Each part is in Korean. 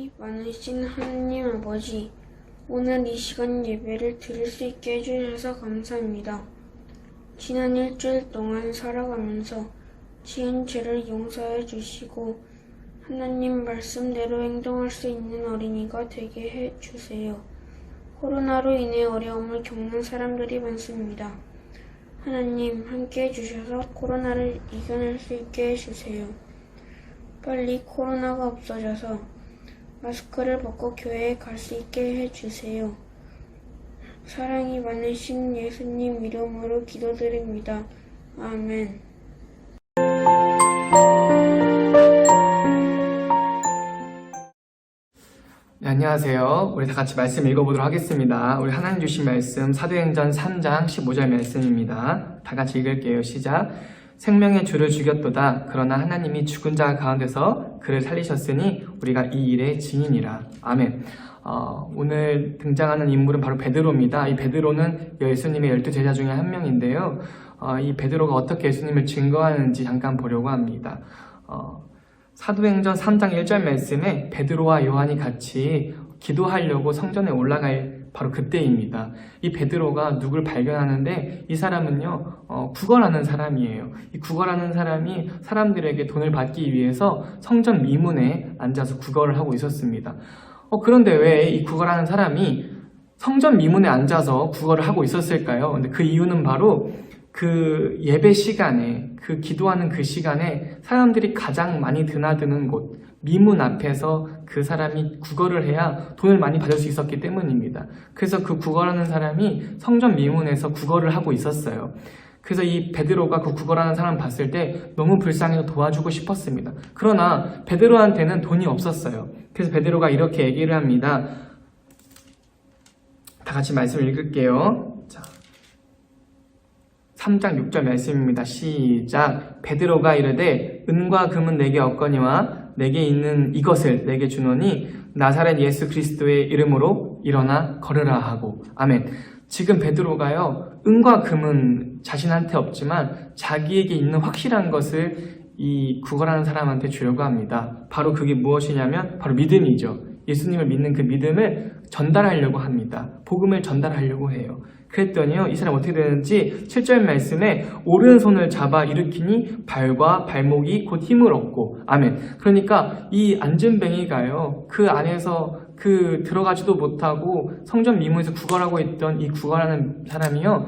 사랑이 많으신 하나님 아버지, 오늘 이 시간 예배를 드릴 수 있게 해주셔서 감사합니다. 지난 일주일 동안 살아가면서 지은 죄를 용서해 주시고 하나님 말씀대로 행동할 수 있는 어린이가 되게 해 주세요. 코로나로 인해 어려움을 겪는 사람들이 많습니다. 하나님 함께 해주셔서 코로나를 이겨낼 수 있게 해주세요. 빨리 코로나가 없어져서 마스크를 벗고 교회에 갈 수 있게 해주세요. 사랑이 많으신 예수님 이름으로 기도드립니다. 아멘. 네, 안녕하세요. 우리 다 같이 말씀 읽어보도록 하겠습니다. 우리 하나님 주신 말씀 사도행전 3장 15절 말씀입니다. 다 같이 읽을게요. 시작. 생명의 주를 죽였도다. 그러나 하나님이 죽은 자 가운데서 그를 살리셨으니 우리가 이 일의 증인이라. 아멘. 어, 오늘 등장하는 인물은 바로 베드로입니다. 이 베드로는 예수님의 열두 제자 중에 한 명인데요. 어, 이 베드로가 어떻게 예수님을 증거하는지 잠깐 보려고 합니다. 어, 사도행전 3장 1절 말씀에 베드로와 요한이 같이 기도하려고 성전에 올라갈 바로 그때입니다. 이 베드로가 누굴 발견하는데 이 사람은요 어, 구걸하는 사람이에요. 이 구걸하는 사람이 사람들에게 돈을 받기 위해서 성전 미문에 앉아서 구걸을 하고 있었습니다. 어, 그런데 왜 이 구걸하는 사람이 성전 미문에 앉아서 구걸을 하고 있었을까요? 근데 그 이유는 바로 그 예배 시간에 그 기도하는 그 시간에 사람들이 가장 많이 드나드는 곳 미문 앞에서 그 사람이 구걸을 해야 돈을 많이 받을 수 있었기 때문입니다. 그래서 그 구걸하는 사람이 성전 미문에서 구걸을 하고 있었어요. 그래서 이 베드로가 그 구걸하는 사람 봤을 때 너무 불쌍해서 도와주고 싶었습니다. 그러나 베드로한테는 돈이 없었어요. 그래서 베드로가 이렇게 얘기를 합니다. 다 같이 말씀을 읽을게요. 자, 3장 6절 말씀입니다. 시작. 베드로가 이르되 은과 금은 내게 없거니와 내게 있는 이것을 내게 주노니 나사렛 예수 그리스도의 이름으로 일어나 걸으라 하고 아멘. 지금 베드로가요 은과 금은 자신한테 없지만 자기에게 있는 확실한 것을 이 구걸하는 사람한테 주려고 합니다. 바로 그게 무엇이냐면 바로 믿음이죠. 예수님을 믿는 그 믿음을 전달하려고 합니다. 복음을 전달하려고 해요. 그랬더니요, 이 사람 어떻게 되는지 7절 말씀에 오른손을 잡아 일으키니 발과 발목이 곧 힘을 얻고, 아멘. 그러니까 이 안전뱅이가요, 그 안에서 그 들어가지도 못하고 성전 미문에서 구걸하고 있던 이 구걸하는 사람이요,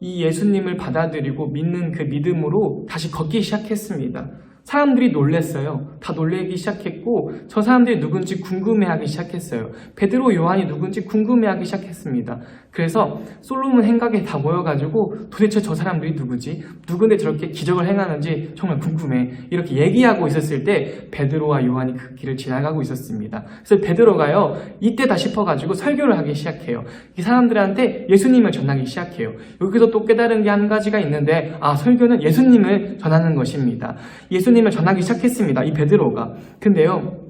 이 예수님을 받아들이고 믿는 그 믿음으로 다시 걷기 시작했습니다. 사람들이 놀랬어요. 다 놀래기 시작했고 저 사람들이 누군지 궁금해하기 시작했어요. 베드로 요한이 누군지 궁금해하기 시작했습니다. 그래서 솔로몬 행각에 다 모여가지고 도대체 저 사람들이 누구지? 누군데 저렇게 기적을 행하는지 정말 궁금해. 이렇게 얘기하고 있었을 때 베드로와 요한이 그 길을 지나가고 있었습니다. 그래서 베드로가요 이때다 싶어가지고 설교를 하기 시작해요. 이 사람들한테 예수님을 전하기 시작해요. 여기서 또 깨달은 게 한 가지가 있는데 아 설교는 예수님을 전하는 것입니다. 예수 님을 전하기 시작했습니다. 이 베드로가. 근데요.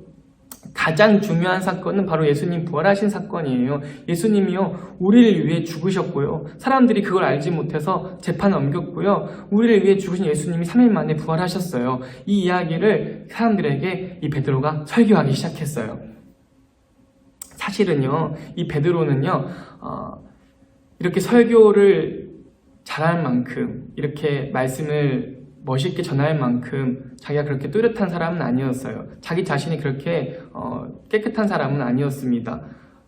가장 중요한 사건은 바로 예수님 부활하신 사건이에요. 예수님이요, 우리를 위해 죽으셨고요. 사람들이 그걸 알지 못해서 재판 넘겼고요. 우리를 위해 죽으신 예수님이 3일 만에 부활하셨어요. 이 이야기를 사람들에게 이 베드로가 설교하기 시작했어요. 사실은요, 이 베드로는요, 어, 이렇게 설교를 잘할 만큼, 이렇게 말씀을 멋있게 전할 만큼 자기가 그렇게 뚜렷한 사람은 아니었어요. 자기 자신이 그렇게 어, 깨끗한 사람은 아니었습니다.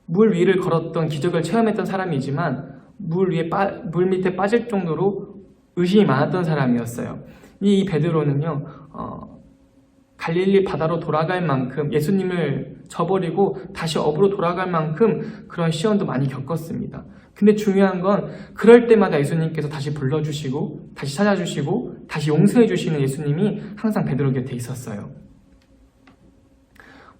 물 위를 걸었던 기적을 체험했던 사람이지만 물 위에 빠, 물 밑에 빠질 정도로 의심이 많았던 사람이었어요. 이 베드로는요. 어, 갈릴리 바다로 돌아갈 만큼 예수님을 저버리고 다시 업으로 돌아갈 만큼 그런 시련도 많이 겪었습니다. 근데 중요한 건 그럴 때마다 예수님께서 다시 불러주시고 다시 찾아주시고 다시 용서해 주시는 예수님이 항상 베드로 곁에 있었어요.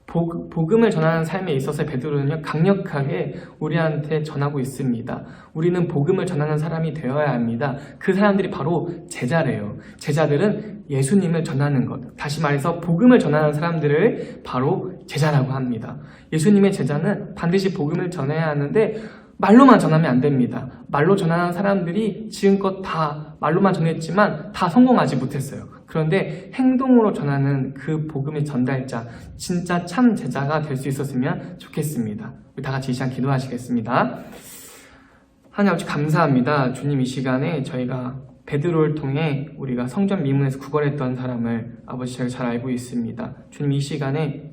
복, 복음을 전하는 삶에 있어서 베드로는요 강력하게 우리한테 전하고 있습니다. 우리는 복음을 전하는 사람이 되어야 합니다. 그 사람들이 바로 제자래요. 제자들은 예수님을 전하는 것. 다시 말해서 복음을 전하는 사람들을 바로 제자라고 합니다. 예수님의 제자는 반드시 복음을 전해야 하는데 말로만 전하면 안 됩니다. 말로 전하는 사람들이 지금껏 다 말로만 전했지만 다 성공하지 못했어요. 그런데 행동으로 전하는 그 복음의 전달자, 진짜 참 제자가 될 수 있었으면 좋겠습니다. 우리 다 같이 이 시간 기도하시겠습니다. 하나님 아버지 감사합니다. 주님 이 시간에 저희가 베드로를 통해 우리가 성전 미문에서 구걸했던 사람을 아버지 저희가 잘 알고 있습니다. 주님 이 시간에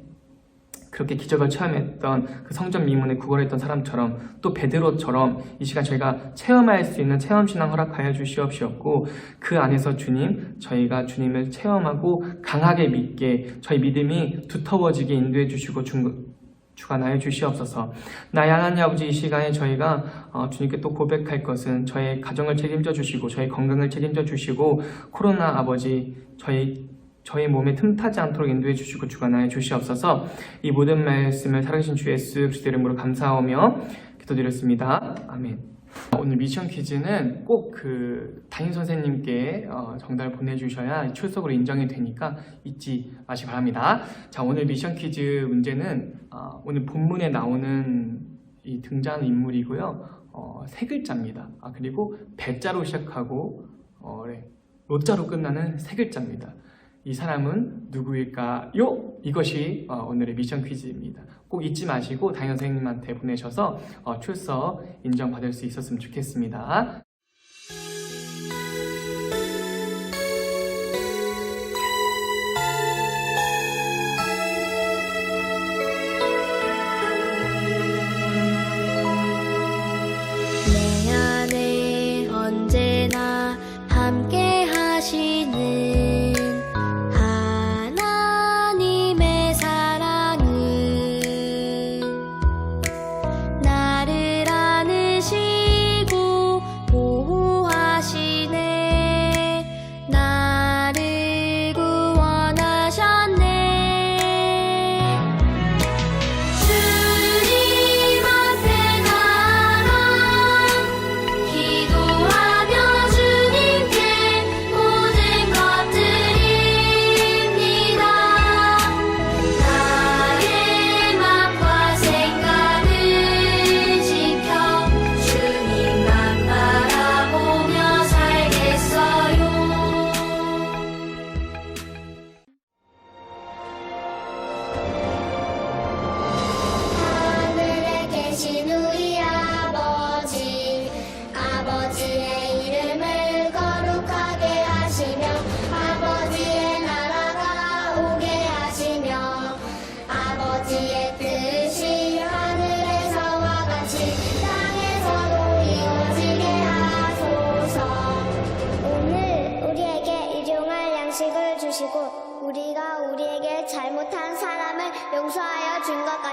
그렇게 기적을 체험했던 그 성전 미문에 구걸했던 사람처럼 또 베드로처럼 이 시간 저희가 체험할 수 있는 체험 신앙 허락하여 주시옵시었고 그 안에서 주님 저희가 주님을 체험하고 강하게 믿게 저희 믿음이 두터워지게 인도해 주시고 중, 주관하여 주시옵소서. 나의 하나님 아버지 이 시간에 저희가 어, 주님께 또 고백할 것은 저의 가정을 책임져 주시고 저의 건강을 책임져 주시고 코로나 아버지 저희 저희 몸에 틈타지 않도록 인도해 주시고 주관하여 주시옵소서 이 모든 말씀을 살아계신 주 예수 그리스도 이름으로 감사하며 기도드렸습니다. 아멘. 오늘 미션 퀴즈는 꼭 그 담임 선생님께 어, 정답을 보내주셔야 출석으로 인정이 되니까 잊지 마시기 바랍니다. 자 오늘 미션 퀴즈 문제는 어, 오늘 본문에 나오는 이 등장하는 인물이고요. 어, 세 글자입니다. 아 그리고 배자로 시작하고 어, 네, 로자로 끝나는 세 글자입니다. 이 사람은 누구일까요? 이것이 어, 오늘의 미션 퀴즈입니다. 꼭 잊지 마시고 담임 선생님한테 보내셔서 어, 출석 인정받을 수 있었으면 좋겠습니다. 함께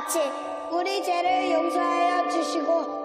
같이 우리 죄를 용서하여 주시고